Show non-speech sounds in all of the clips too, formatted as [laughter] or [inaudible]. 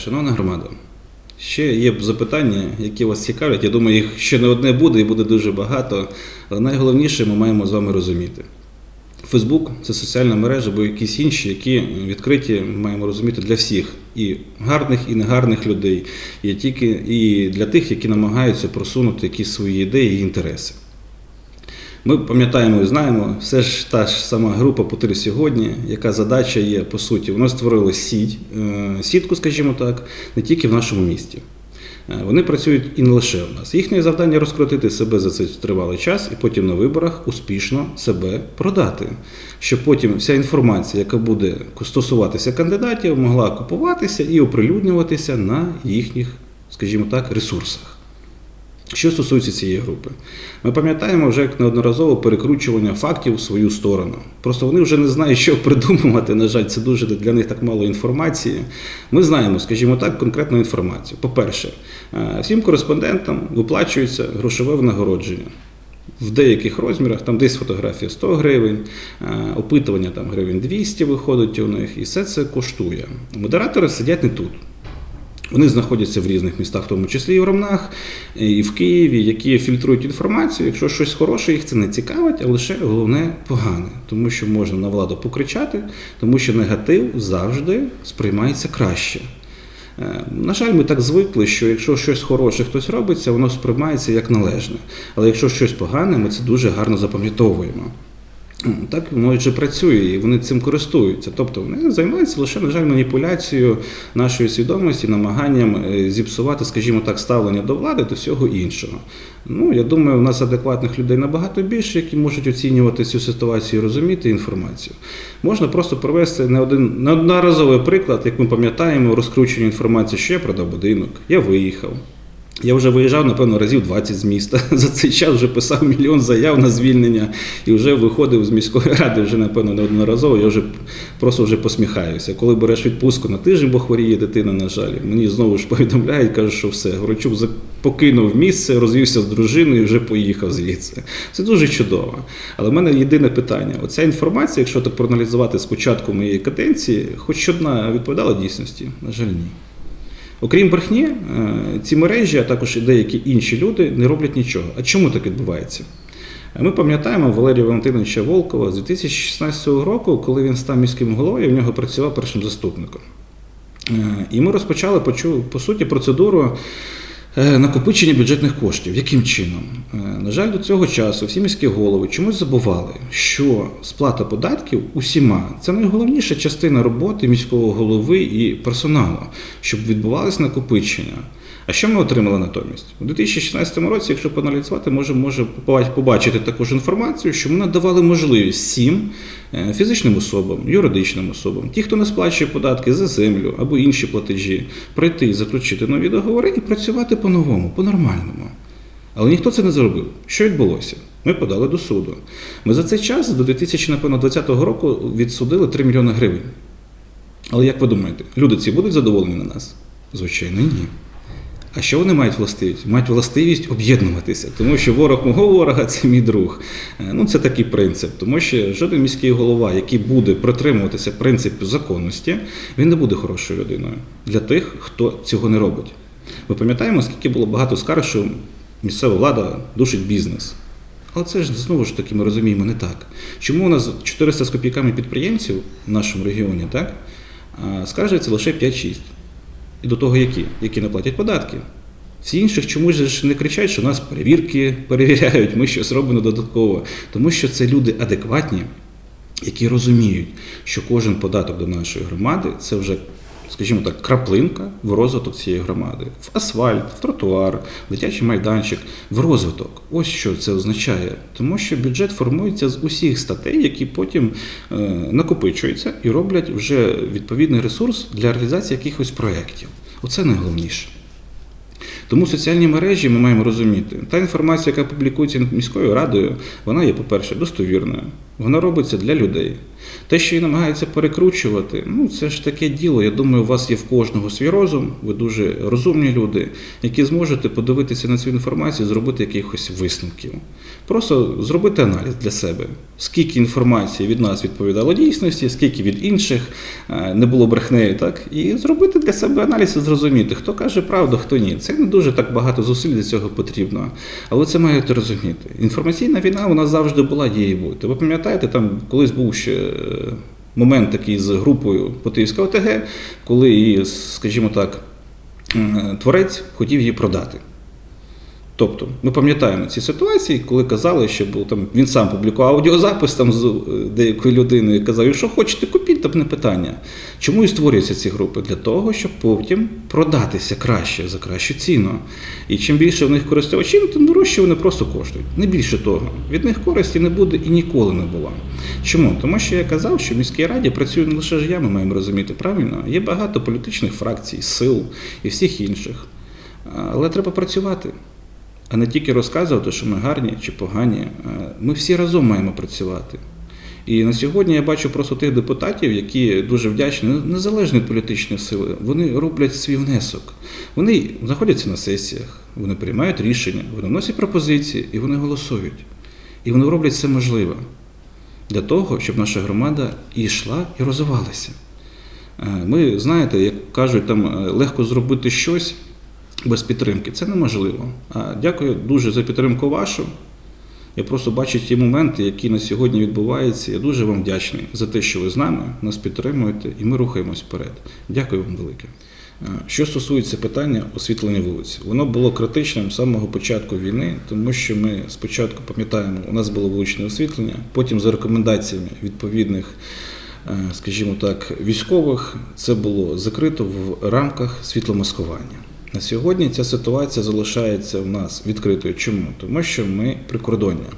шановна громада. Ще є запитання, які вас цікавлять. Я думаю, їх ще не одне буде і буде дуже багато. Але найголовніше ми маємо з вами розуміти. Фейсбук це соціальна мережа, або якісь інші, які відкриті, маємо розуміти для всіх, і гарних, і негарних людей, і тільки і для тих, які намагаються просунути якісь свої ідеї і інтереси. Ми пам'ятаємо і знаємо, все ж та ж сама група «Путир сьогодні, яка задача є, по суті, вона створила сіть, е, сітку, скажімо так, не тільки в нашому місті. Е, Вони працюють і не лише в нас. Їхнє завдання розкрутити себе за цей тривалий час і потім на виборах успішно себе продати, щоб потім вся інформація, яка буде стосуватися кандидатів, могла купуватися і оприлюднюватися на їхніх, скажімо так, ресурсах. Що стосується цієї групи, ми пам'ятаємо вже як неодноразово перекручування фактів в свою сторону. Просто вони вже не знають, що придумувати. На жаль, це дуже для них так мало інформації. Ми знаємо, скажімо так, конкретну інформацію. По-перше, е, всім кореспондентам виплачується грошове винагородження. В деяких розмірах, там десь фотографія 100 гривень, е, опитування там гривень 200 виходить у них, і все це коштує. Модератори сидять не тут. Вони знаходяться в різних містах, в тому числі і в Ромнах, і в Києві, які фільтрують інформацію. Якщо щось хороше, їх це не цікавить, а лише головне погане, тому що можна на владу покричати, тому що негатив завжди сприймається краще. Е, На жаль, ми так звикли, що якщо щось хороше хтось робиться, воно сприймається як належне. Але якщо щось погане, ми це дуже гарно запам'ятовуємо. Так воно вже працює, і вони цим користуються. Тобто вони займаються лише, на жаль, маніпуляцією нашої свідомості, намаганням е, зіпсувати, скажімо так, ставлення до влади до всього іншого. Ну, я думаю, у нас адекватних людей набагато більше, які можуть оцінювати цю ситуацію розуміти інформацію. Можна просто провести не один неодноразовий приклад, як ми пам'ятаємо, розкручення інформації, що я продав будинок, я виїхав. Я вже виїжджав, напевно, разів 20 з міста. [laughs] За цей час вже писав мільйон заяв на звільнення і вже виходив з міської ради, вже, напевно, неодноразово. Я вже просто вже посміхаюся. Коли береш відпустку на тиждень, бо хворіє дитина, на жаль, мені знову ж повідомляють, кажуть, що все, Горочук покинув місце, розвівся з дружиною і вже поїхав звідси. Це дуже чудово. Але в мене єдине питання: оця інформація, якщо так проаналізувати з початку моєї каденції, хоч одна відповідала дійсності? На жаль, ні. Окрім брехні, е, ці мережі, а також і деякі інші люди не роблять нічого. А чому так відбувається? Е, Ми пам'ятаємо Валерія Валентиновича Волкова з 2016 року, коли він став міським головою, в нього працював першим заступником. Е, І ми розпочали по суті процедуру накопичення бюджетних коштів. Яким чином? Е, На жаль, до цього часу всі міські голови чомусь забували, що сплата податків усіма це найголовніша частина роботи міського голови і персоналу, щоб відбувалось накопичення. А що ми отримали натомість? У 2016 році, якщо поаналізувати, можемо може побачити також інформацію, що ми надавали можливість всім е, фізичним особам, юридичним особам, ті, хто не сплачує податки за землю або інші платежі, прийти і заключити нові договори і працювати по-новому, по-нормальному. Але ніхто це не зробив. Що відбулося? Ми подали до суду. Ми за цей час до 2020 року відсудили 3 мільйони гривень. Але як ви думаєте, люди ці будуть задоволені на нас? Звичайно, ні. А що вони мають властивість? Мають властивість об'єднуватися, тому що ворог мого ворога [laughs] це мій друг. Е, Ну це такий принцип, тому що жоден міський голова, який буде притримуватися принципу законності, він не буде хорошою людиною для тих, хто цього не робить. Ми пам'ятаємо, скільки було багато скарг, що місцева влада душить бізнес. Але це ж знову ж таки ми розуміємо не так. Чому у нас 400 з копійками підприємців в нашому регіоні, так? Скаржується лише 5-6. І до того які? Які не платять податки. Всі інших чомусь ж не кричать, що нас перевірки перевіряють, ми щось робимо додатково. Тому що це люди адекватні, які розуміють, що кожен податок до нашої громади це вже, скажімо так, краплинка в розвиток цієї громади. В асфальт, в тротуар, в дитячий майданчик, в розвиток. Ось що це означає. Тому що бюджет формується з усіх статей, які потім е, накопичуються і роблять вже відповідний ресурс для реалізації якихось проєктів. Оце найголовніше. Тому соціальні мережі ми маємо розуміти. Та інформація, яка публікується міською радою, вона є, по-перше, достовірною. Вона робиться для людей. Те, що і намагаються перекручувати, ну це ж таке діло. Я думаю, у вас є в кожного свій розум, ви дуже розумні люди, які зможете подивитися на цю інформацію, зробити якихось висновків. Просто зробити аналіз для себе, скільки інформації від нас відповідало дійсності, скільки від інших е, не було брехнею, так і зробити для себе аналіз і зрозуміти, хто каже правду, хто ні. Це не дуже так багато зусиль для цього потрібно, але це маєте розуміти. Інформаційна війна нас завжди була є і буде. Ви пам'ятаєте, там колись був ще. Момент такий з групою Потиївська ОТГ, коли її, скажімо так, творець хотів її продати. Тобто, ми пам'ятаємо ці ситуації, коли казали, що був там він сам публікував аудіозапис там з е, деякої людини і казав, якщо хочете, купіть, там не питання. Чому і створюються ці групи? Для того, щоб потім продатися краще за кращу ціну. І чим більше в них користувачів, тим дорожче вони просто коштують. Не більше того, від них користі не буде і ніколи не було. Чому? Тому що я казав, що в міській раді працює не лише ж я, ми маємо розуміти правильно. Є багато політичних фракцій, сил і всіх інших. Але треба працювати а не тільки розказувати, що ми гарні чи погані. Ми всі разом маємо працювати. І на сьогодні я бачу просто тих депутатів, які дуже вдячні, незалежно від політичної сили, вони роблять свій внесок. Вони знаходяться на сесіях, вони приймають рішення, вони вносять пропозиції і вони голосують. І вони роблять все можливе для того, щоб наша громада і йшла і розвивалася. Е, Ми, знаєте, як кажуть, там е, легко зробити щось без підтримки. Це неможливо. Дякую дуже за підтримку вашу. Я просто бачу ті моменти, які на сьогодні відбуваються. Я дуже вам вдячний за те, що ви з нами, нас підтримуєте, і ми рухаємось вперед. Дякую вам велике. Що стосується питання освітлення вулиць, воно було критичним з самого початку війни, тому що ми спочатку пам'ятаємо, у нас було вуличне освітлення, потім за рекомендаціями відповідних, скажімо так, військових, це було закрито в рамках світломаскування. На сьогодні ця ситуація залишається в нас відкритою. Чому? Тому що ми прикордоння.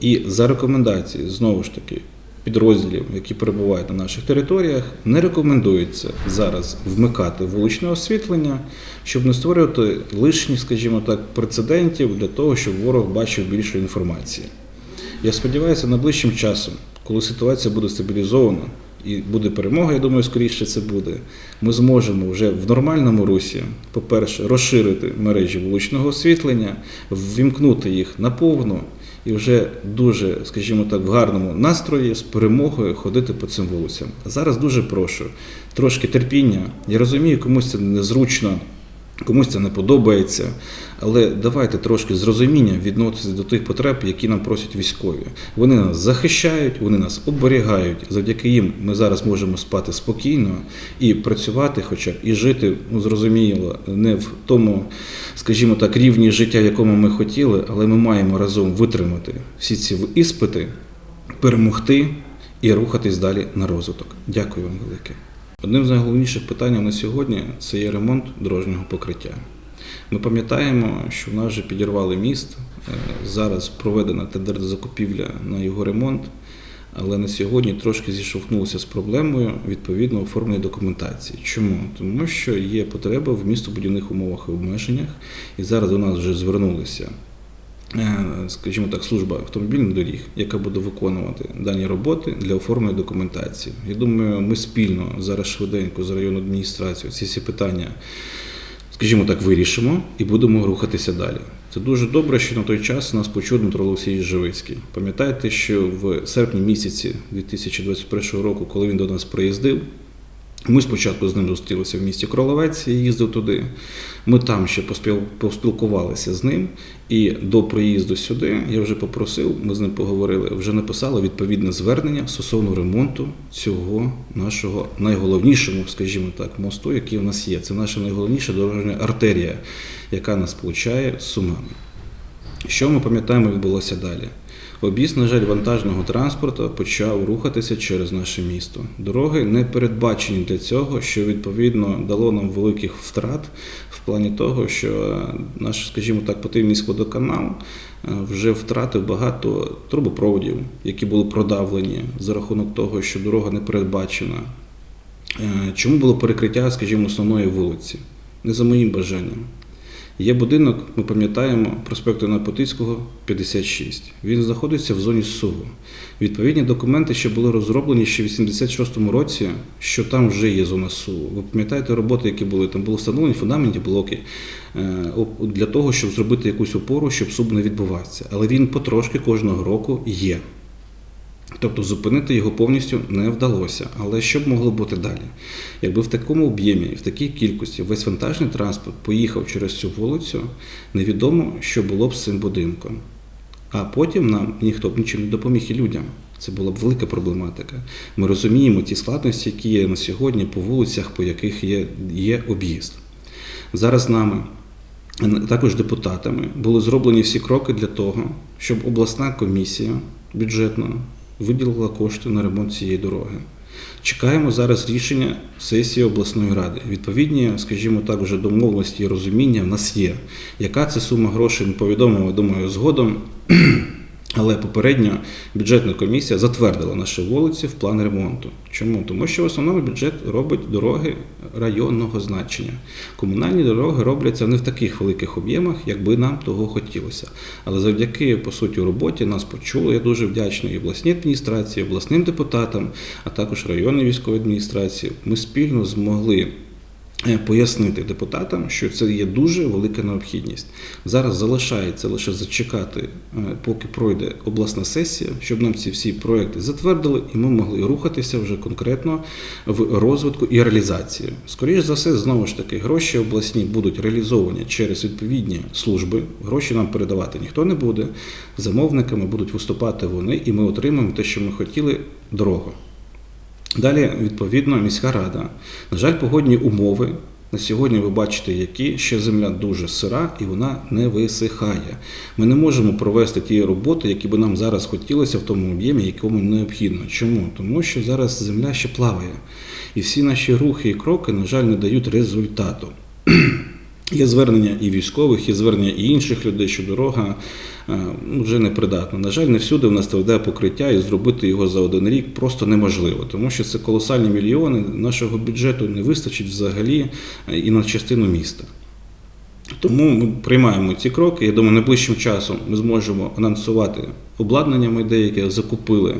І за рекомендації, знову ж таки, підрозділів, які перебувають на наших територіях, не рекомендується зараз вмикати вуличне освітлення, щоб не створювати лишніх, скажімо так, прецедентів для того, щоб ворог бачив більше інформації. Я сподіваюся, найближчим часом, коли ситуація буде стабілізована і буде перемога, я думаю, скоріше це буде. Ми зможемо вже в нормальному русі, по-перше, розширити мережі вуличного освітлення, ввімкнути їх наповну і вже дуже, скажімо так, в гарному настрої з перемогою ходити по цим вулицям. Зараз дуже прошу трошки терпіння. Я розумію, комусь це незручно. Комусь це не подобається, але давайте трошки з розумінням відноситися до тих потреб, які нам просять військові. Вони нас захищають, вони нас оберігають. Завдяки їм ми зараз можемо спати спокійно і працювати, хоча б і жити, ну зрозуміло, не в тому, скажімо так, рівні життя, якому ми хотіли, але ми маємо разом витримати всі ці іспити, перемогти і рухатись далі на розвиток. Дякую вам велике. Одним з найголовніших питань на сьогодні це є ремонт дорожнього покриття. Ми пам'ятаємо, що в нас вже підірвали міст. Е, Зараз проведена тендер-закупівля на його ремонт, але на сьогодні трошки зіштовхнулися з проблемою відповідно оформлення документації. Чому? Тому що є потреба в містобудівних умовах і обмеженнях, і зараз до нас вже звернулися скажімо так, служба автомобільних доріг, яка буде виконувати дані роботи для оформлення документації. Я думаю, ми спільно зараз швиденько з районною адміністрацією ці всі питання, скажімо так, вирішимо і будемо рухатися далі. Це дуже добре, що на той час нас почув Дмитро Олексійович Живицький. Пам'ятаєте, що в серпні місяці 2021 року, коли він до нас приїздив, ми спочатку з ним зустрілися в місті Кроловець, я їздив туди. Ми там ще поспілкувалися з ним. І до приїзду сюди я вже попросив, ми з ним поговорили, вже написали відповідне звернення стосовно ремонту цього нашого найголовнішого, скажімо так, мосту, який у нас є. Це наша найголовніша дорожня артерія, яка нас получає з Сумами. Що ми пам'ятаємо відбулося далі? Об'їзд, на жаль, вантажного транспорту почав рухатися через наше місто. Дороги не передбачені для цього, що відповідно дало нам великих втрат в плані того, що е, наш, скажімо так, Потивнійський водоканал е, вже втратив багато трубопроводів, які були продавлені за рахунок того, що дорога не передбачена. Е, Чому було перекриття, скажімо, основної вулиці? Не за моїм бажанням. Є будинок, ми пам'ятаємо, проспекту Напотицького 56. Він знаходиться в зоні СУВу. Відповідні документи ще були розроблені ще в 86-му році, що там вже є зона СУВу. Ви пам'ятаєте роботи, які були? Там були встановлені фундаментні блоки е, для того, щоб зробити якусь опору, щоб СУБ не відбувався. Але він потрошки кожного року є. Тобто зупинити його повністю не вдалося. Але що б могло бути далі? Якби в такому об'ємі і в такій кількості весь вантажний транспорт поїхав через цю вулицю, невідомо, що було б з цим будинком. А потім нам ніхто б нічим не допоміг і людям. Це була б велика проблематика. Ми розуміємо ті складності, які є на сьогодні по вулицях, по яких є, є об'їзд. Зараз нами, також депутатами, були зроблені всі кроки для того, щоб обласна комісія бюджетна виділила кошти на ремонт цієї дороги. Чекаємо зараз рішення сесії обласної ради. Відповідні, скажімо так, вже домовленості і розуміння в нас є. Яка це сума грошей, ми повідомимо, думаю, згодом. Але попередньо бюджетна комісія затвердила наші вулиці в план ремонту. Чому? Тому що в основному бюджет робить дороги районного значення. Комунальні дороги робляться не в таких великих об'ємах, як би нам того хотілося. Але завдяки по суті роботі нас почули. Я дуже вдячний і обласній адміністрації, і обласним депутатам, а також районній військовій адміністрації. Ми спільно змогли пояснити депутатам, що це є дуже велика необхідність. Зараз залишається лише зачекати, е, поки пройде обласна сесія, щоб нам ці всі проекти затвердили, і ми могли рухатися вже конкретно в розвитку і реалізації. Скоріше за все, знову ж таки, гроші обласні будуть реалізовані через відповідні служби. Гроші нам передавати ніхто не буде. Замовниками будуть виступати вони, і ми отримаємо те, що ми хотіли дорогу. Далі, відповідно, міська рада. На жаль, погодні умови на сьогодні ви бачите, які ще земля дуже сира і вона не висихає. Ми не можемо провести ті роботи, які би нам зараз хотілося в тому об'ємі, якому необхідно. Чому? Тому що зараз земля ще плаває. І всі наші рухи і кроки, на жаль, не дають результату. Є звернення і військових, є звернення і інших людей, що дорога е, вже непридатна. На жаль, не всюди в нас тверде покриття, і зробити його за один рік просто неможливо, тому що це колосальні мільйони. Нашого бюджету не вистачить взагалі е, і на частину міста. Тому ми приймаємо ці кроки. Я думаю, найближчим часом ми зможемо анонсувати обладнання. Ми деяке закупили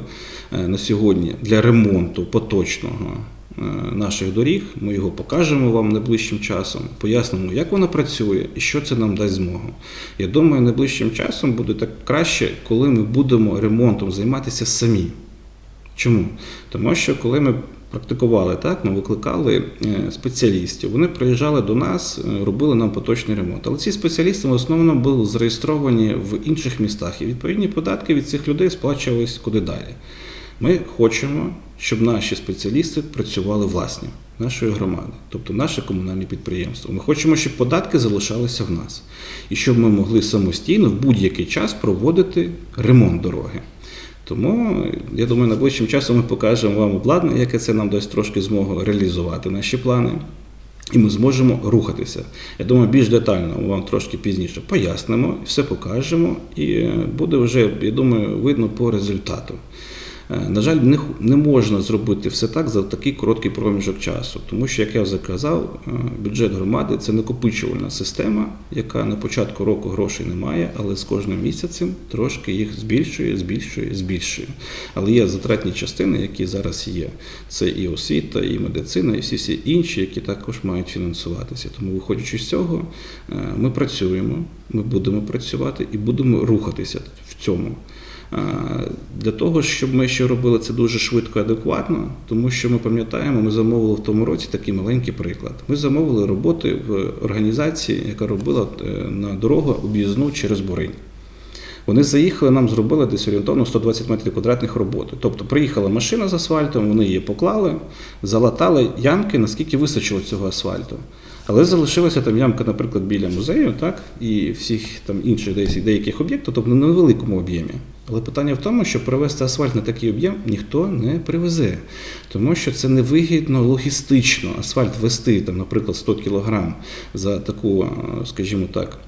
е, на сьогодні для ремонту поточного наших доріг. Ми його покажемо вам найближчим часом, пояснимо, як воно працює і що це нам дасть змогу. Я думаю, найближчим часом буде так краще, коли ми будемо ремонтом займатися самі. Чому? Тому що коли ми практикували так, ми викликали е, спеціалістів. Вони приїжджали до нас, е, робили нам поточний ремонт. Але ці спеціалісти в основному були зареєстровані в інших містах, і відповідні податки від цих людей сплачувались куди далі. Ми хочемо, щоб наші спеціалісти працювали власні нашої громади, тобто наше комунальне підприємство. Ми хочемо, щоб податки залишалися в нас, і щоб ми могли самостійно в будь-який час проводити ремонт дороги. Тому я думаю, найближчим часом ми покажемо вам обладнання, яке це нам дасть трошки змогу реалізувати наші плани. І ми зможемо рухатися. Я думаю, більш детально вам трошки пізніше пояснимо, все покажемо, і буде вже, я думаю, видно по результату. Е, На жаль, не, можна зробити все так за такий короткий проміжок часу, тому що, як я вже казав, е, бюджет громади це накопичувальна система, яка на початку року грошей не має, але з кожним місяцем трошки їх збільшує, збільшує, збільшує. Але є затратні частини, які зараз є. Це і освіта, і медицина, і всі всі інші, які також мають фінансуватися. Тому, виходячи з цього, е, ми працюємо, ми будемо працювати і будемо рухатися в цьому. А, Для того, щоб ми ще робили це дуже швидко і адекватно, тому що ми пам'ятаємо, ми замовили в тому році такий маленький приклад. Ми замовили роботи в організації, яка робила е, на дорогу об'їзну через Буринь. Вони заїхали, нам зробили десь орієнтовно 120 метрів квадратних роботи. Тобто приїхала машина з асфальтом, вони її поклали, залатали ямки, наскільки вистачило цього асфальту. Але залишилася там ямка, наприклад, біля музею, так, і всіх там інших деяких об'єктів, тобто на невеликому об'ємі. Але питання в тому, що привезти асфальт на такий об'єм ніхто не привезе, тому що це невигідно логістично. Асфальт вести, там, наприклад, 100 кг за таку, е, скажімо так,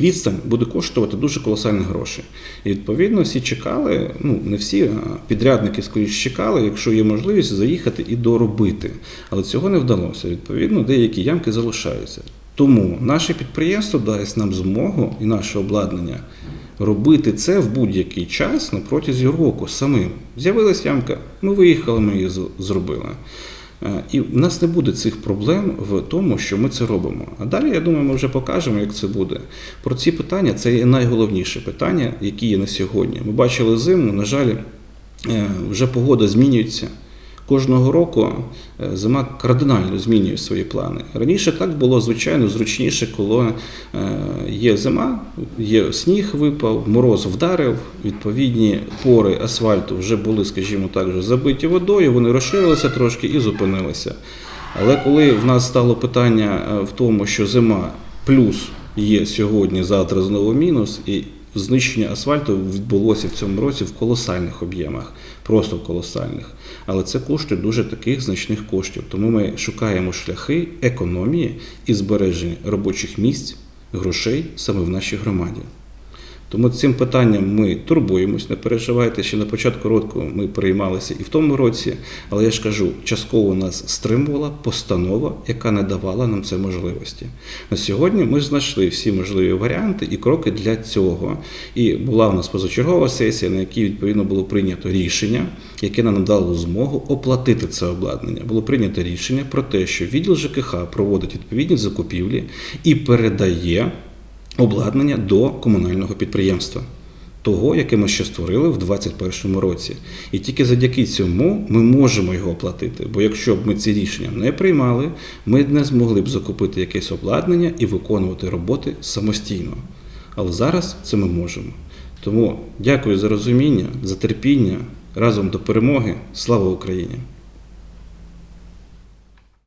відстань буде коштувати дуже колосальні гроші. І відповідно всі чекали, ну не всі, а підрядники скоріше чекали, якщо є можливість заїхати і доробити. Але цього не вдалося. Відповідно, деякі ямки залишаються. Тому наше підприємство дасть нам змогу і наше обладнання робити це в будь-який час на протязі року самим. З'явилась ямка, ми виїхали, ми її зробили. Е, І в нас не буде цих проблем в тому, що ми це робимо. А далі, я думаю, ми вже покажемо, як це буде. Про ці питання це є найголовніше питання, які є на сьогодні. Ми бачили зиму, на жаль, е, вже погода змінюється. Кожного року е, зима кардинально змінює свої плани. Раніше так було звичайно зручніше, коли е, є зима, є сніг випав, мороз вдарив, відповідні пори асфальту вже були, скажімо так, забиті водою, вони розширилися трошки і зупинилися. Але коли в нас стало питання е, в тому, що зима плюс є сьогодні, завтра знову мінус, і знищення асфальту відбулося в цьому році в колосальних об'ємах, просто колосальних. Але це коштує дуже таких значних коштів. Тому ми шукаємо шляхи економії і збереження робочих місць, грошей саме в нашій громаді. Тому цим питанням ми турбуємось, не переживайте. Ще на початку року ми переймалися і в тому році, але я ж кажу, частково нас стримувала постанова, яка не давала нам це можливості. На сьогодні ми знайшли всі можливі варіанти і кроки для цього. І була у нас позачергова сесія, на якій відповідно було прийнято рішення, яке нам дало змогу оплатити це обладнання. Було прийнято рішення про те, що відділ ЖКХ проводить відповідні закупівлі і передає обладнання до комунального підприємства, того, яке ми ще створили в 2021 році. І тільки завдяки цьому ми можемо його оплатити. Бо якщо б ми ці рішення не приймали, ми не змогли б закупити якесь обладнання і виконувати роботи самостійно. Але зараз це ми можемо. Тому дякую за розуміння, за терпіння. Разом до перемоги. Слава Україні!